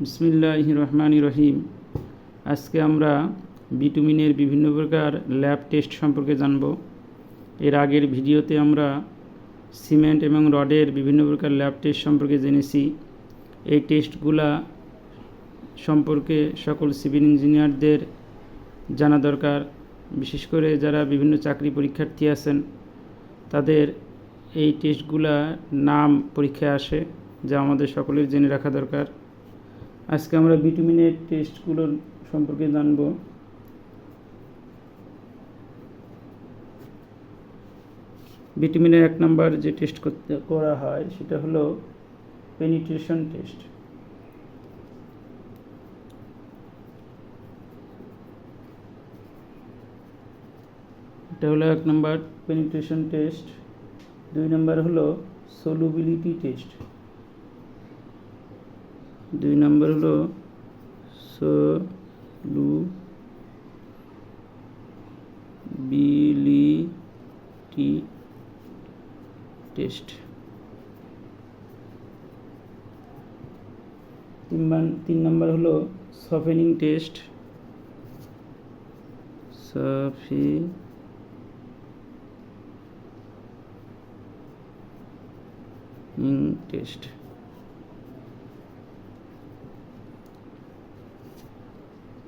বিসমিল্লাহ রহমান রহিম। আজকে আমরা ভিটামিনের বিভিন্ন প্রকার ল্যাব টেস্ট সম্পর্কে জানব। এর আগের ভিডিওতে আমরা সিমেন্ট এবং রডের বিভিন্ন প্রকার ল্যাব টেস্ট সম্পর্কে জেনেছি। এই টেস্টগুলা সম্পর্কে সকল সিভিল ইঞ্জিনিয়ারদের জানা দরকার। বিশেষ করে যারা বিভিন্ন চাকরি পরীক্ষার্থী আছেন, তাদের এই টেস্টগুলা নাম পরীক্ষায় আসে, যা আমাদের সকলের জেনে রাখা দরকার। আজকে আমরা ভিটামিনের টেস্টগুলোর সম্পর্কে জানব। ভিটামিনের এক নম্বর যে টেস্ট করতে, করা হয় সেটা হলো পেনিট্রেশন টেস্ট এটা হলো এক নম্বর পেনিট্রেশন টেস্ট দুই নম্বর হলো সলুবিলিটি টেস্ট দুই নম্বর হলো সলুবিলিটি টেস্ট। তিন তিন নম্বর হলো সফেনিং টেস্ট সফি টেস্ট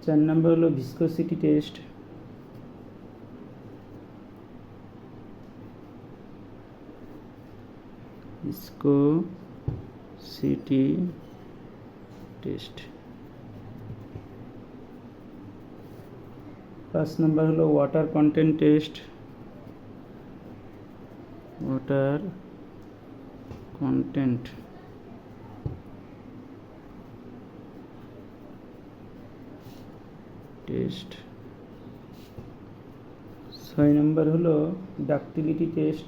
চার নম্বর হলো ভিসকোসিটি টেস্ট ভিসকোসিটি টেস্ট পাঁচ নম্বর হলো water content test water content test. ছয় নম্বর হলো ডাক্টিলিটি টেস্ট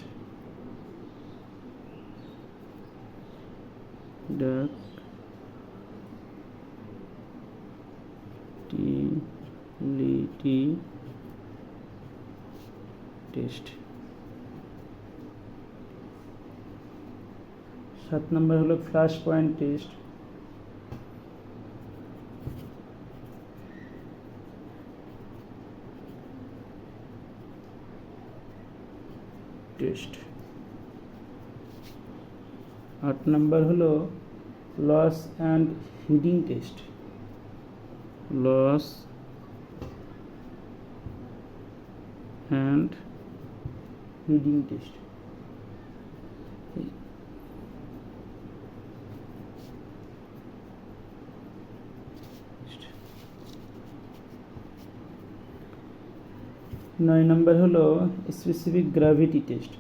ডাক্টিলিটি টেস্ট সাত নম্বর হলো ফ্ল্যাশ পয়েন্ট টেস্ট টেস্ট। আট নম্বর হলো loss and heating test loss and heating test নয় নম্বর হলো specific gravity test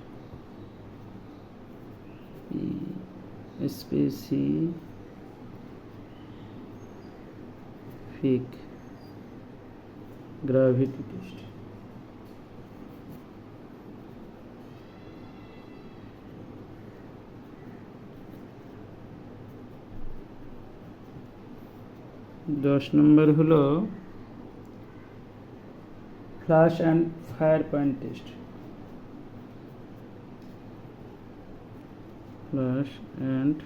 specific gravity test দশ নম্বর হলো flash and fire point test flash and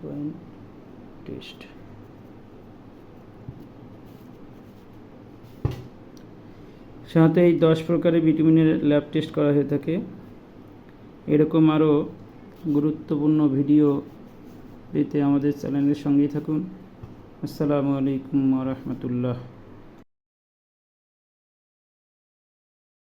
point test সাথে এই দশ প্রকারের ভিটামিনের ল্যাব টেস্ট করা হয়ে থাকে। এরকম আরও গুরুত্বপূর্ণ ভিডিও পেতে আমাদের চ্যানেলের সঙ্গেই থাকুন। আসসালামু আলাইকুম রহমতুল্লাহ।